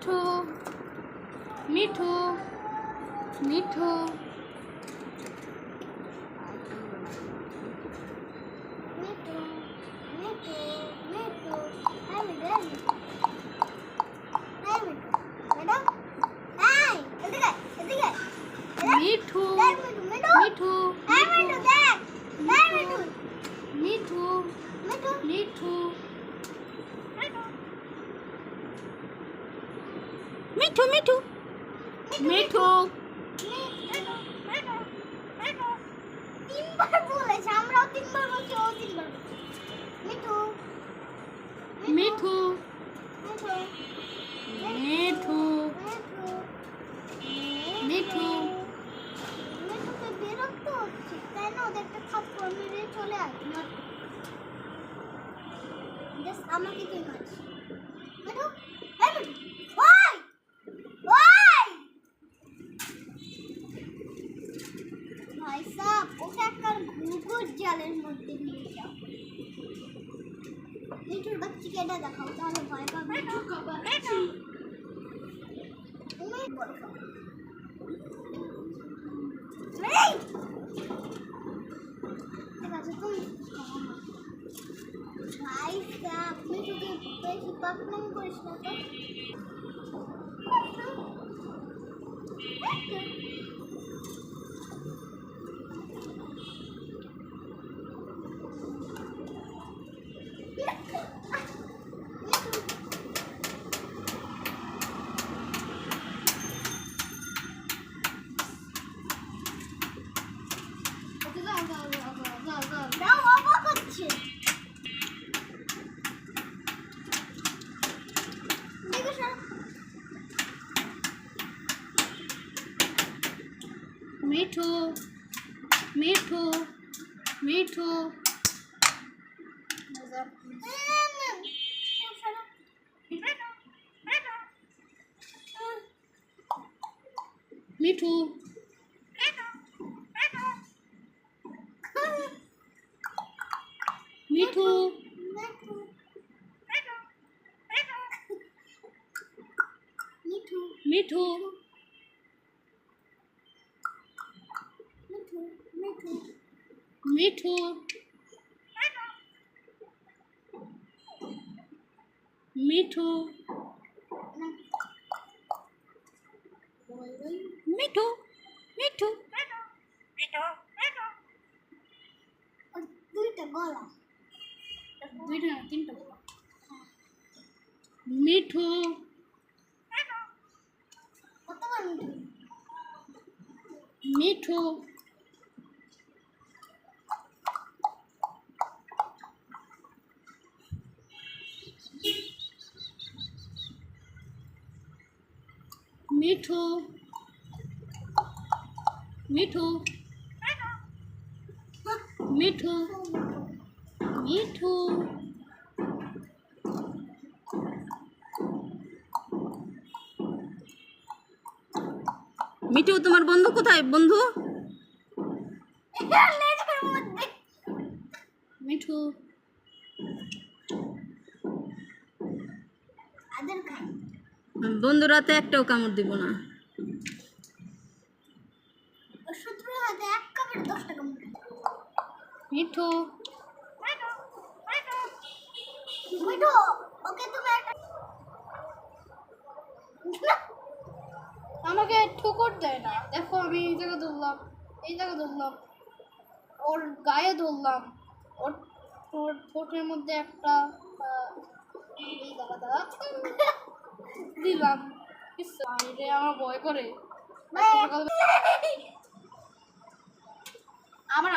Mithu Mithu Mithu Mithu Mithu Mithu hi Mithu hi Mithu madam hi এদিকে এদিকে মিঠু দেখ Mithu Mithu Mithu hi Mithu দেখ hi Mithu Mithu Mithu Mithu Mithu Mithu. Mithu. তিনবার বলেছে আমরাও তিনবার বলছি ও তিনবার মিঠু মিঠু। মিঠু। মিঠু। মিঠু। মিঠু। মিঠুকে বিরক্ত হচ্ছে তাই না ওদের একটা থাপ্পড় মেরে চলে আয় জাস্ট আমাকে তুই মারিস। মিঠু মিঠু। চ্যালেঞ্জ ভর্তি মিঠুর বাচ্চাকে এটা দেখাও তাহলে ভয় পাবে ভাই আপনি যদি বেশি পাকলাম করিস না তো মিঠু মিঠু মিঠু। মিঠু। মিঠু। মিঠু। মিঠু मीठू मीठू मीठू मीठू और দুইটা গলা দুইটা না তিনটা গলা মিঠু কতবার মিঠু মিঠু মিঠু। মিঠু। মিঠু। মিঠু। মিঠু তোমার বন্ধু কোথায়? বন্ধু? মিঠু। বন্ধুরা তো একটাও কামড় দিব না। মিঠু। আমাকে ঠুকর দেয় না। দেখো আমি এই জায়গায় ধরলাম এই জায়গা ধরলাম। ওর গায়ে ধরলাম। ওর ঠোঁটের মধ্যে একটা দিলাম। এটা আমার বয় করে। আমার